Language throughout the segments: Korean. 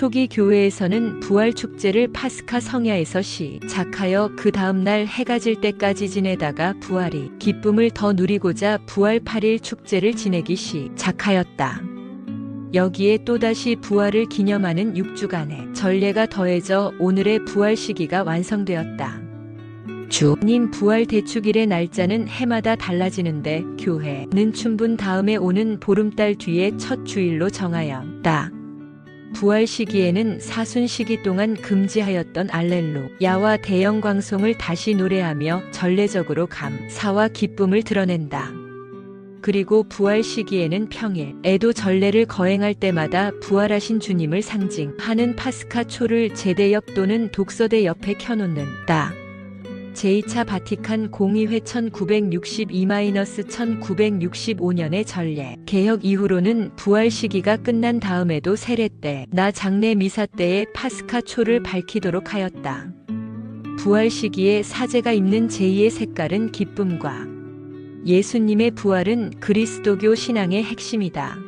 초기 교회에서는 부활 축제를 파스카 성야에서 시작하여 그 다음날 해가 질 때까지 지내다가 부활이 기쁨을 더 누리고자 부활 8일 축제를 지내기 시작하였다. 여기에 또다시 부활을 기념하는 6주간의 전례가 더해져 오늘의 부활 시기가 완성되었다. 주님 부활 대축일의 날짜는 해마다 달라지는데 교회는 춘분 다음에 오는 보름달 뒤에 첫 주일로 정하였다. 부활 시기에는 사순 시기 동안 금지하였던 알렐루야와 대형 광송을 다시 노래하며 전례적으로 감사와 기쁨을 드러낸다. 그리고 부활 시기에는 평일, 애도 전례를 거행할 때마다 부활하신 주님을 상징하는 파스카 초를 제대 옆 또는 독서대 옆에 켜놓는다. 제2차 바티칸 공의회 1962-1965년의 전례 개혁 이후로는 부활 시기가 끝난 다음에도 세례 때, 나 장례 미사 때에 파스카 초를 밝히도록 하였다. 부활 시기에 사제가 입는 제2의 색깔은 기쁨과 예수님의 부활은 그리스도교 신앙의 핵심이다.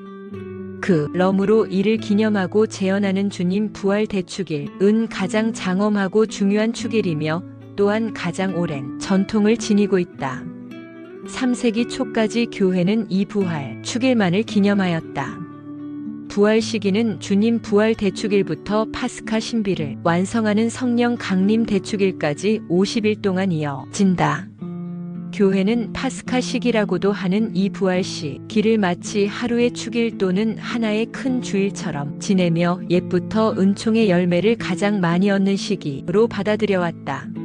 그 럼으로 이를 기념하고 재현하는 주님 부활 대축일은 가장 장엄하고 중요한 축일이며 또한 가장 오랜 전통을 지니고 있다. 3세기 초까지 교회는 이 부활 축일만을 기념하였다. 부활 시기는 주님 부활 대축일부터 파스카 신비를 완성하는 성령 강림 대축일까지 50일 동안 이어진다. 교회는 파스카 시기라고도 하는 이 부활 시기를 마치 하루의 축일 또는 하나의 큰 주일처럼 지내며 옛부터 은총의 열매를 가장 많이 얻는 시기로 받아들여왔다.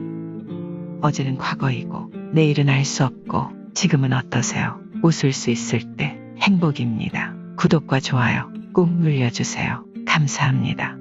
어제는 과거이고 내일은 알 수 없고 지금은 어떠세요? 웃을 수 있을 때 행복입니다. 구독과 좋아요 꾹 눌려주세요. 감사합니다.